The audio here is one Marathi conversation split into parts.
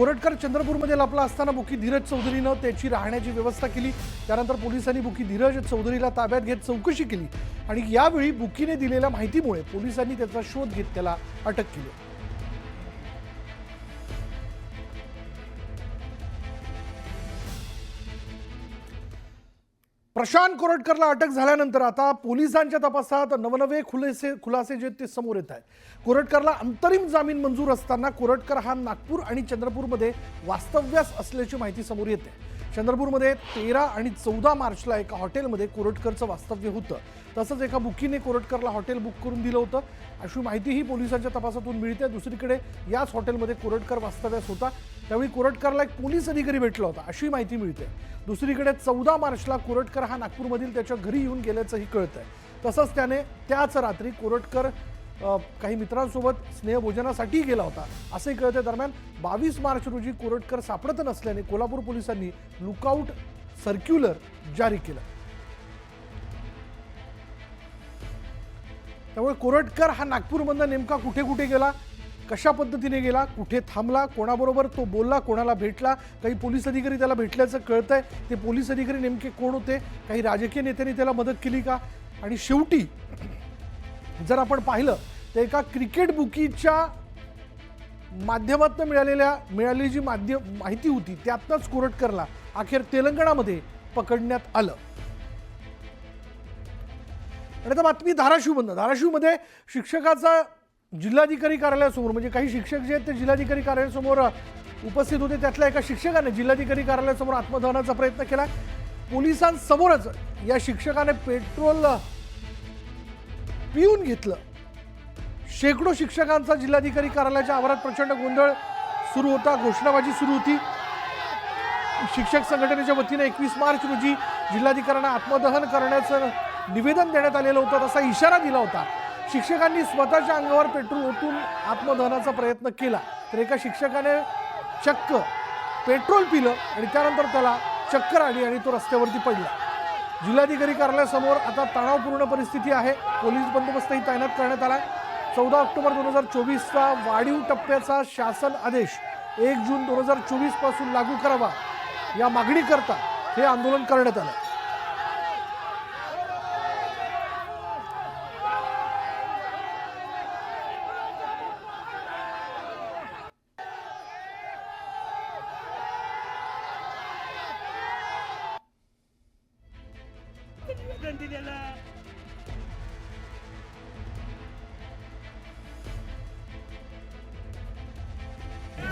कोरटकर चंद्रपूरमध्ये लपला असताना बुकी धीरज चौधरीनं त्याची राहण्याची व्यवस्था केली. त्यानंतर पोलिसांनी बुकी धीरज चौधरीला ताब्यात घेत चौकशी केली. आणि यावेळी बुकीने दिलेल्या माहितीमुळे पोलिसांनी त्याचा शोध घेत त्याला अटक केली. प्रशांत कोरटकरला अटक झाल्यानंतर आता पोलिसांच्या तपासात नवनवे खुलासे खुलासे जे ते समोर येत आहेत. कोरटकरला अंतरिम जामीन मंजूर असताना कोरटकर हा नागपूर आणि चंद्रपूरमध्ये वास्तव्यास असल्याची माहिती समोर येते चंद्रपूरमध्ये तेरा आणि चौदा मार्चला एका हॉटेलमध्ये कोरटकरचं वास्तव्य होतं. तसंच एका बुकीने कोरटकरला हॉटेल बुक करून दिलं होतं. अशी माहितीही पोलिसांच्या तपासातून मिळते. दुसरीकडे याच हॉटेलमध्ये कोरटकर वास्तव्यास होता. त्यावेळी कोरटकरला एक पोलीस अधिकारी भेटला होता अशी माहिती मिळते. दुसरीकडे चौदा मार्चला कोरटकर हा नागपूरमधील त्याच्या घरी येऊन गेल्याचंही कळतंय. तसंच त्याने त्याच रात्री कोरटकर काही मित्रांसोबत स्नेहभोजनासाठी गेला होता. असंही कळते दरम्यान बावीस मार्च रोजी कोरटकर सापडत नसल्याने कोल्हापूर पोलिसांनी लुकआउट सर्क्युलर जारी केलं. त्यामुळे कोरटकर हा नागपूरमधनं नेमका कुठे कुठे गेला? कशा पद्धतीने गेला कुठे थांबला कोणाबरोबर तो बोलला कोणाला भेटला काही पोलीस अधिकारी त्याला भेटल्याचं कळतंय. ते पोलीस अधिकारी नेमके कोण होते काही राजकीय नेत्यांनी त्याला मदत केली का? आणि शेवटी जर आपण पाहिलं तर एका क्रिकेट बुकीच्या माध्यमातून मिळालेल्या मिळालेली जी माध्यम माहिती होती त्यातनंच कोरटकरला अखेर तेलंगणामध्ये पकडण्यात आलं. आणि आता बातमी धाराशिवमधनं. धाराशिवमध्ये शिक्षकाचा जिल्हाधिकारी कार्यालयासमोर म्हणजे काही शिक्षक जे आहेत ते जिल्हाधिकारी कार्यालयासमोर उपस्थित होते. त्यातल्या एका शिक्षकाने जिल्हाधिकारी कार्यालयासमोर आत्मदहनाचा प्रयत्न केला. पोलिसांसमोरच या शिक्षकाने पेट्रोल पिऊन घेतलं. शेकडो शिक्षकांचा जिल्हाधिकारी कार्यालयाच्या आवारात प्रचंड गोंधळ सुरू होता. घोषणाबाजी सुरू होती. शिक्षक संघटनेच्या वतीने एकवीस मार्च रोजी जिल्हाधिकाऱ्यांना आत्मदहन करण्याचं निवेदन देण्यात आलेलं होतं. तसा इशारा दिला होता. शिक्षकांनी स्वतःच्या अंगावर पेट्रोल ओतून आत्मदहनाचा प्रयत्न केला. तर एका शिक्षकाने चक्क पेट्रोल पिलं आणि त्यानंतर त्याला चक्कर आली आणि तो रस्त्यावरती पडला. जिल्हाधिकारी कार्यालयासमोर आता तणावपूर्ण परिस्थिती आहे. पोलीस बंदोबस्तही तैनात करण्यात आला चौदा ऑक्टोबर दोन हजार चोवीसचा वाढीव टप्प्याचा शासन आदेश एक जून दोन हजार चोवीसपासून लागू करावा या मागणीकरता हे आंदोलन करण्यात आलं. निवेदन दिलेलं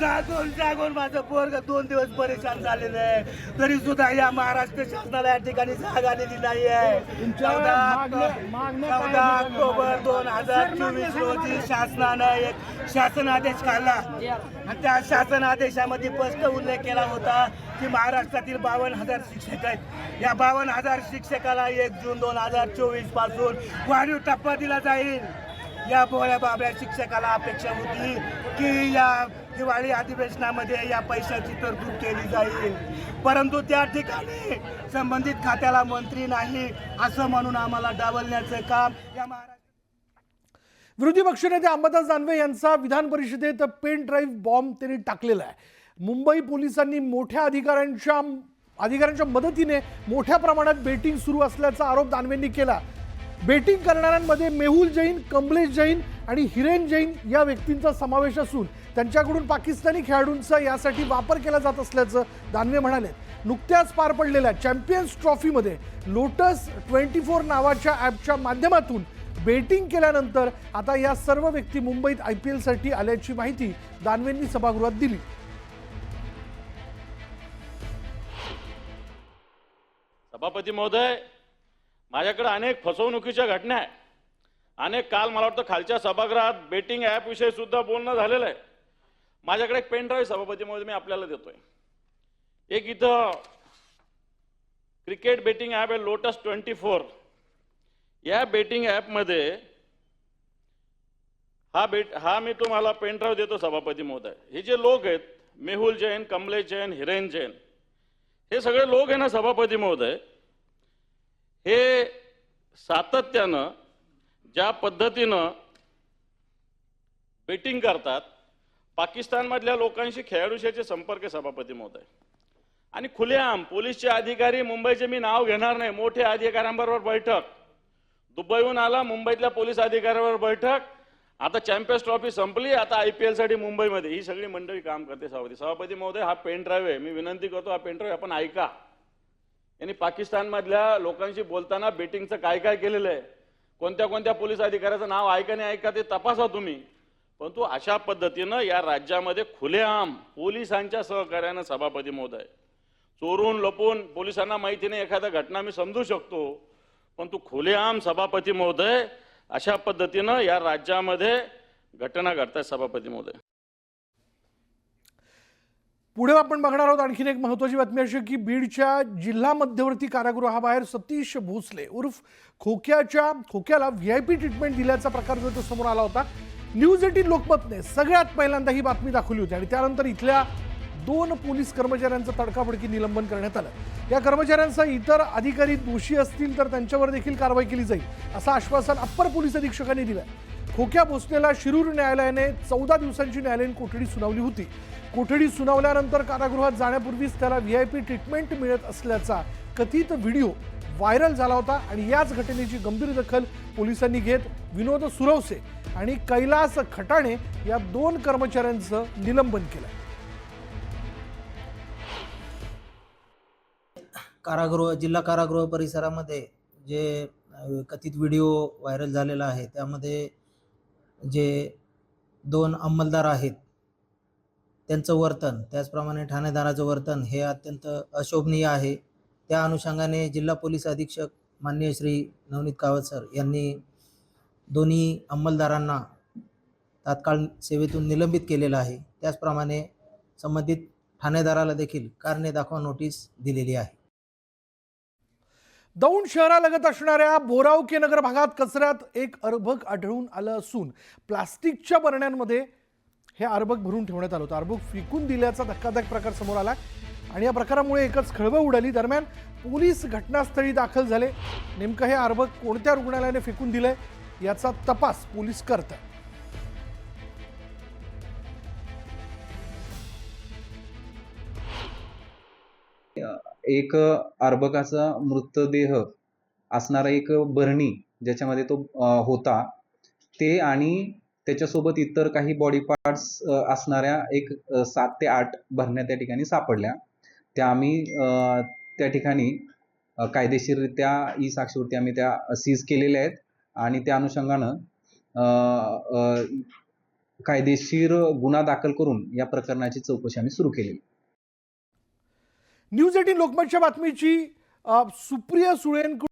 जागून जागून माझं पोरग दोन दिवस परेशान झालेलं आहे. तरी सुद्धा या महाराष्ट्र शासनाला या ठिकाणी जाग आलेली नाही आहे चौदा चौदा ऑक्टोबर दोन हजार चोवीस रोजी शासनानं एक शासन आदेश काढला. आणि त्या शासन आदेशामध्ये स्पष्ट उल्लेख केला होता की महाराष्ट्रातील बावन्न हजार शिक्षक आहेत. या बावन्न हजार शिक्षकाला एक जून दोन हजार चोवीसपासून वाढीव टप्पा दिला जाईल. या भोळ्या बाबड्या शिक्षकाला अपेक्षा होती की या दिवाळी अधिवेशनामध्ये या पैशाची तरतूद केली जाईल. परंतु त्या ठिकाणी संबंधित खात्याला मंत्री नाही असं म्हणून आम्हाला डावलण्याचं काम या महाराष्ट्र विरोधी पक्षनेते अंबादास दानवे यांचा विधान परिषदेत पेन ड्राईव्ह बॉम्ब त्यांनी टाकलेला आहे. मुंबई पोलिसांनी मोठ्या अधिकाऱ्यांच्या अधिकाऱ्यांच्या मदतीने मोठ्या प्रमाणात बेटिंग सुरू असल्याचा आरोप दानवेंनी केला. बेटिंग करणाऱ्यांमध्ये मेहुल जैन कमलेश जैन आणि हिरेन जैन या व्यक्तींचा समावेश असून त्यांच्याकडून पाकिस्तानी खेळाडूंचा यासाठी वापर केला जात असल्याचं दानवे म्हणाले. नुकत्याच पार पडलेल्या चॅम्पियन्स ट्रॉफीमध्ये लोटस ट्वेंटी फोर नावाच्या ॲपच्या माध्यमातून बेटिंग केल्यानंतर आता या सर्व व्यक्ती मुंबईत आय पी एलसाठी आल्याची माहिती दानवेंनी सभागृहात दिली. सभापती महोदय माझ्याकडे अनेक फसवणुकीच्या घटना आहे अनेक काल मला वाटतं खालच्या सभागृहात बेटिंग ॲपविषयी सुद्धा बोलणं झालेलं आहे. माझ्याकडे एक पेनड्राईव्ह सभापती मी आपल्याला देतोय. एक इथं क्रिकेट बेटिंग ॲप आहे लोटस ट्वेंटी फोर या बेटिंग ॲपमध्ये हा बेट हा मी तुम्हाला पेनड्राईव्ह देतो सभापती महोदय हे जे लोक आहेत मेहुल जैन कमलेश जैन हिरेन जैन हे सगळे लोक आहे ना सभापती महोदय हे सातत्यानं ज्या पद्धतीनं बेटिंग करतात पाकिस्तानमधल्या लोकांशी खेळाडूशाचे संपर्क सभापती महोदय. आणि खुलेआम पोलीसचे अधिकारी मुंबईचे मी नाव घेणार नाही मोठे अधिकाऱ्यांबरोबर बैठक. दुबईहून आला मुंबईतल्या पोलीस अधिकाऱ्याबरोबर बैठक. आता चॅम्पियन्स ट्रॉफी संपली आता आय पी एलसाठी मुंबईमध्ये. ही सगळी मंडळी काम करते सभापती. सभापती महोदय हा पेन ड्राईव्ह आहे. मी विनंती करतो हा पेन ड्राईव्ह आपण ऐका. यांनी पाकिस्तानमधल्या लोकांशी बोलताना बेटिंगचं काय काय केलेलं आहे? कोणत्या कोणत्या पोलीस अधिकाऱ्याचं नाव ऐका नाही ऐका ते तपासा तुम्ही. परंतु अशा पद्धतीनं या राज्यामध्ये खुलेआम पोलिसांच्या सहकार्यानं सभापती महोदय. चोरून लपून पोलिसांना माहिती नाही एखादा घटना मी समजू शकतो. परंतु खुलेआम सभापती महोदय अशा पद्धतीनं या राज्यामध्ये घटना घडतात सभापती महोदय. पुढे आपण बघणार आहोत आणखीन एक महत्वाची बातमी अशी की बीडच्या जिल्हा मध्यवर्ती कारागृहाबाहेर सतीश भोसले उर्फ खोक्याच्या खोक्याला व्ही आय पी ट्रीटमेंट दिल्याचा प्रकार जो तो समोर आला होता. न्यूज एटीन लोकमतने सगळ्यात पहिल्यांदा ही बातमी दाखवली होती आणि त्यानंतर इथल्या दोन पोलीस कर्मचाऱ्यांचं तडकाफडकी निलंबन करण्यात आलं. या कर्मचाऱ्यांचा इतर अधिकारी दोषी असतील तर त्यांच्यावर देखील कारवाई केली जाईल असं आश्वासन अप्पर पोलीस अधीक्षकांनी दिलं खोक्या भोसलेला शिरूर न्यायालयाने चौदा दिवसांची न्यायालयीन कोठडी सुनावली होती. कोठडी सुनावल्यानंतर कारागृहात जाण्यापूर्वीच त्याला व्ही आय पी ट्रीटमेंट मिळत असल्याचा कथित व्हिडिओ व्हायरल झाला होता आणि याच घटनेची गंभीर दखल पोलिसांनी घेत विनोद सुरवसे आणि कैलास खटाणे या दोन कर्मचाऱ्यांचं निलंबन केलं. कारागृह जिल्हा कारागृह परिसरामध्ये जे कथित व्हिडिओ व्हायरल झालेला आहे त्यामध्ये जे दोन अंमलदार आहेत त्यांचं वर्तन त्याचप्रमाणे ठाणेदाराचं वर्तन हे अत्यंत अशोभनीय आहे. त्या अनुषंगाने जिल्हा पोलीस अधीक्षक माननीय श्री नवनीत कावत सर यांनी दोन्ही अंमलदारांना तात्काळ सेवेतून निलंबित केलेलं आहे. त्याचप्रमाणे संबंधित ठाणेदाराला देखील कारणे दाखवा नोटीस दिलेली आहे. दौंड शहरालगत असणाऱ्या बोरावके नगर भागात कचऱ्यात एक अर्भक आढळून आलं असून प्लास्टिकच्या बरण्यांमध्ये हे अर्भक भरून ठेवण्यात आलं होतं. अर्भक फेकून दिल्याचा धक्कादायक प्रकार समोर आला. आणि या प्रकारामुळे एकच खळबळ उडाली. दरम्यान पोलीस घटनास्थळी दाखल झाले. नेमकं हे अर्भक कोणत्या रुग्णालयाने फेकून दिलंय याचा तपास पोलीस करतात एक अर्भकाचा मृतदेह असणारा एक बरणी ज्याच्यामध्ये तो होता. ते आणि त्याच्यासोबत इतर काही बॉडी पार्ट्स असणाऱ्या एक सात ते आठ भरण्या त्या ठिकाणी सापडल्या. त्या आम्ही त्या ठिकाणी कायदेशीररित्या ई साक्षीवरती आम्ही त्या सीज केलेल्या आहेत. आणि त्या अनुषंगानं कायदेशीर गुन्हा दाखल करून या प्रकरणाची चौकशी आम्ही सुरू केलेली. न्यूज एटीन लोकमतच्या बातमीची सुप्रिया सुळेंकडून